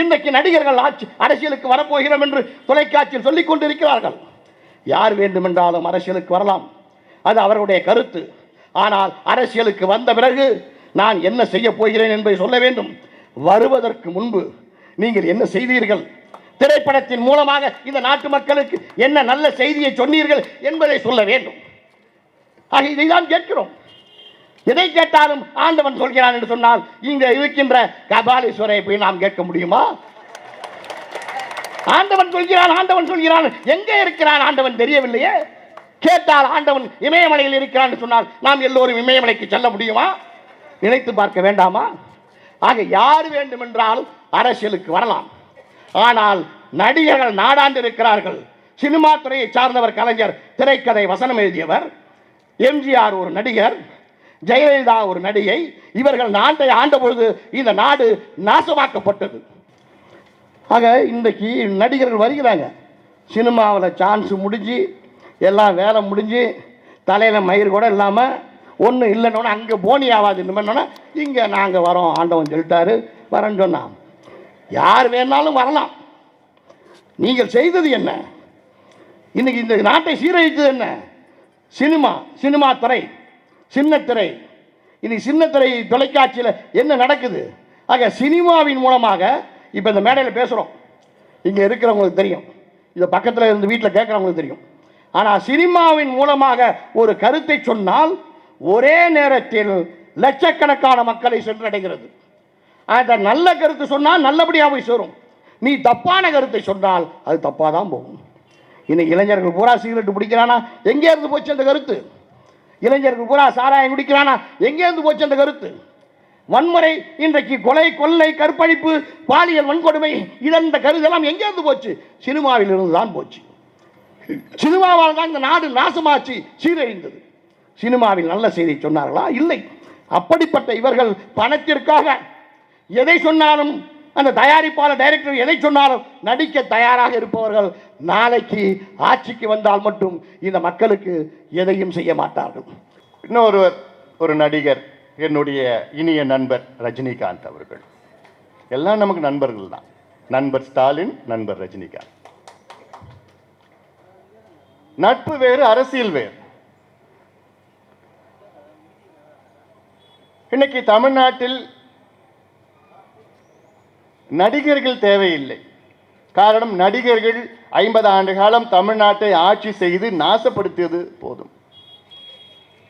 இன்றைக்கு நடிகர்கள் ஆட்சி அரசியலுக்கு வரப்போகிறோம் என்று தொலைக்காட்சியில் சொல்லிக் கொண்டிருக்கிறார்கள். யார் வேண்டுமென்றாலும் அரசியலுக்கு வரலாம். அது அவர்களுடைய கருத்து. ஆனால் அரசியலுக்கு வந்த பிறகு நான் என்ன செய்ய போகிறேன் என்பதை சொல்ல வேண்டும். வருவதற்கு முன்பு நீங்கள் என்ன செய்தீர்கள்? திரைப்படத்தின் மூலமாக இந்த நாட்டு மக்களுக்கு என்ன நல்ல செய்தியை சொன்னீர்கள் என்பதை சொல்ல வேண்டும். ஆக இதைதான் கேட்கிறோம். எதை கேட்டாலும் ஆண்டவன் சொல்கிறான் என்று சொன்னால் இங்க இருக்கின்ற கபாலீஸ்வரை போய் நாம் கேட்க முடியுமா? ஆண்டவன் சொல்கிறான் ஆண்டவன் சொல்கிறான். எங்கே இருக்கிறான் ஆண்டவன் தெரியவில்லையே. கேட்டால் ஆண்டவன் இமயமலையில் இருக்கிறான் சொன்னால் நாம் எல்லோரும் இமயமலைக்கு செல்ல முடியுமா? நினைத்து பார்க்க வேண்டாமா? ஆக யார் வேண்டுமென்றால் அரசியலுக்கு வரலாம். ஆனால் நடிகர்கள் நாடாண்டு இருக்கிறார்கள். சினிமா துறையை சார்ந்தவர் கலைஞர் திரைக்கதை வசனம் எழுதியவர். எம்ஜிஆர் ஒரு நடிகர். ஜெயலலிதா ஒரு நடிகை. இவர்கள் நாட்டை ஆண்ட பொழுது இந்த நாடு நாசமாக்கப்பட்டது. ஆக இன்றைக்கு நடிகர்கள் வருகிறாங்க. சினிமாவில் சான்ஸ் முடிஞ்சு எல்லாம் வேலை முடிஞ்சு தலையில் மயிர் கூட இல்லாமல் ஒன்றும் இல்லைன்னொன்னே அங்கே போனி ஆகாது இன்னும் இங்கே நாங்கள் வரோம் ஆண்டவன் சொல்லிட்டாரு. வரேன்னு சொன்னான். யார் வேணாலும் வரலாம். நீங்கள் செய்தது என்ன? இன்றைக்கி இந்த நாட்டை சீரழித்தது என்ன? சினிமா சினிமா துறை. சின்னத்திரை. இன்னைக்கு சின்னத்திரை தொலைக்காட்சியில் என்ன நடக்குது? ஆக சினிமாவின் மூலமாக இப்போ இந்த மேடையில் பேசுகிறோம் இங்கே இருக்கிறவங்களுக்கு தெரியும். இதை பக்கத்தில் இருந்து வீட்டில் கேட்குறவங்களுக்கு தெரியும். ஆனால் சினிமாவின் மூலமாக ஒரு கருத்தை சொன்னால் ஒரே நேரத்தில் லட்சக்கணக்கான மக்களை சென்றடைகிறது. அந்த நல்ல கருத்து சொன்னால் நல்லபடியாக போய் சேரும். நீ தப்பான கருத்தை சொன்னால் அது தப்பாக தான் போகும். இன்னைக்கு இளைஞர்கள் பூரா சிகரெட்டு பிடிக்கிறானா? எங்கே இருந்து போச்சு அந்த கருத்து? இளைஞர்கள் பூரா சாராயம் குடிக்கிறானா? எங்கேருந்து போச்சு அந்த கருத்து? வன்முறை இன்றைக்கு கொலை கொள்ளை கற்பழிப்பு பாலியல் வன்கொடுமை இதன் இந்த கருதெல்லாம் எங்கேருந்து போச்சு? சினிமாவில் இருந்து தான் போச்சு. சினிமாவால் தான் இந்த நாடு நாசமாச்சு சீரழிந்தது. சினிமாவில் நல்ல செய்தி சொன்னார்களா? இல்லை. அப்படிப்பட்ட இவர்கள் பணத்திற்காக எதை சொன்னாலும் அந்த தயாரிப்பாளர் டைரக்டர் எதை சொன்னாலும் நடிக்க தயாராக இருப்பவர்கள் நாளைக்கு ஆட்சிக்கு வந்தால் மட்டும் இந்த மக்களுக்கு எதையும் செய்ய மாட்டார்கள். இன்னொருவர் ஒரு நடிகர் என்னுடைய இனிய நண்பர் ரஜினிகாந்த் அவர்கள். எல்லாம் நமக்கு நண்பர்கள் தான். நண்பர் ஸ்டாலின் நண்பர் ரஜினிகாந்த். நட்பு வேறு அரசியல் வேறு. இன்னைக்கு தமிழ்நாட்டில் நடிகர்கள் தேவையில்லை. காரணம் நடிகர்கள் ஐம்பது ஆண்டு காலம் தமிழ்நாட்டை ஆட்சி செய்து நாசப்படுத்தியது போதும்.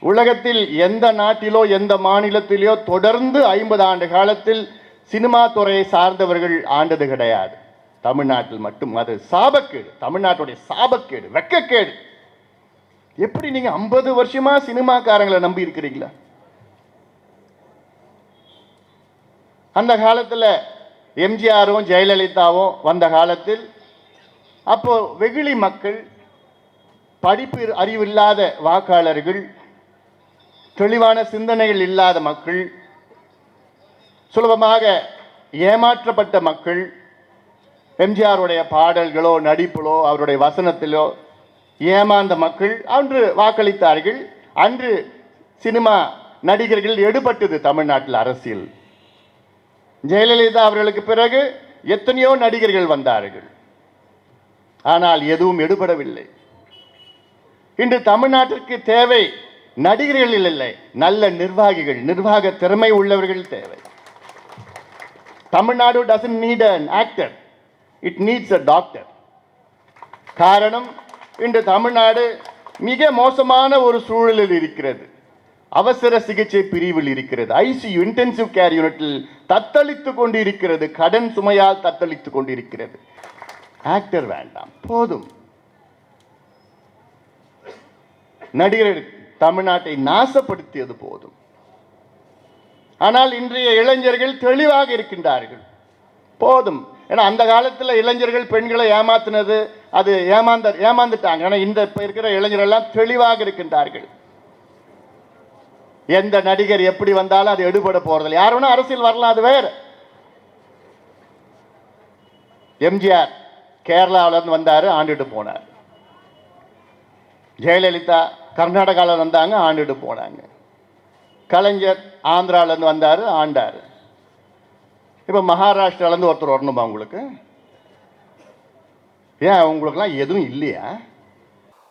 உலகத்தில் எந்த நாட்டிலோ எந்த மாநிலத்திலோ தொடர்ந்து ஐம்பது ஆண்டு காலத்தில் சினிமா துறையை சார்ந்தவர்கள் ஆண்டது கிடையாது. தமிழ்நாட்டில் மட்டும். அது சாபக்கேடு. தமிழ்நாட்டுடைய சாபக்கேடு வெக்கக்கேடு. எப்படி நீங்க ஐம்பது வருஷமா சினிமாக்காரங்களை நம்பி இருக்கிறீங்களா? அந்த காலத்தில் எம்ஜிஆரும் ஜெயலலிதாவும் வந்த காலத்தில் அப்போது வெகுளி மக்கள் படிப்பு அறிவில்லாத வாக்காளர்கள் தெளிவான சிந்தனைகள் இல்லாத மக்கள் சுலபமாக ஏமாற்றப்பட்ட மக்கள் எம்ஜிஆருடைய பாடல்களோ நடிப்பிலோ அவருடைய வசனத்திலோ ஏமாந்த மக்கள் அன்று வாக்களித்தார்கள். அன்று சினிமா நடிகர்கள் எடுபட்டது தமிழ்நாட்டில் அரசியல். ஜெயலலிதா அவர்களுக்கு பிறகு எத்தனையோ நடிகர்கள் வந்தார்கள். ஆனால் எதுவும் எடுபடவில்லை. இன்று தமிழ்நாட்டிற்கு தேவை நடிகர்கள் இல்லை நல்ல நிர்வாகிகள் நிர்வாக திறமை உள்ளவர்கள் தேவை. Tamil Nadu doesn't need an actor it needs a doctor காரணம் இன்று தமிழ்நாடு மிக மோசமான ஒரு சூழலில் இருக்கிறது. அவசர சிகிச்சை பிரிவில் இருக்கிறது. ஐசியு இன்டென்சிவ் கேர் யூனிட்டில் தத்தளித்து கொண்டு இருக்கிறது கடன் சுமையால் தத்தளித்துக் கொண்டிருக்கிறது. ஆக்டர் வேண்டாம். போதும். நடிகர் தமிழ்நாட்டை நாசப்படுத்தியது போதும். ஆனால் இன்றைய இளைஞர்கள் தெளிவாக இருக்கின்றார்கள். போதும். ஏன்னா அந்த காலத்தில் இளைஞர்கள் பெண்களை ஏமாத்தினது அது ஏமாந்த ஏமாந்துட்டாங்க. ஆனால் இந்த இப்போ இருக்கிற இளைஞர்கள் எல்லாம் தெளிவாக இருக்கின்றார்கள். எந்த நடிகர் எப்படி வந்தாலும் அது எடுபட போறதில்லை. யார் வேணா அரசியல் வரலாம் அது வேறு. எம்ஜிஆர் கேரளாவிலேருந்து வந்தார் ஆண்டுட்டு போனார். ஜெயலலிதா கர்நாடகாவில் வந்தாங்க ஆண்டுட்டு போனாங்க. கலைஞர் ஆந்திராவிலேருந்து வந்தார் ஆண்டார். இப்போ மகாராஷ்டிராலேருந்து ஒருத்தர் வரணுமா உங்களுக்கு? ஏன் உங்களுக்கெல்லாம் எதுவும் இல்லையா?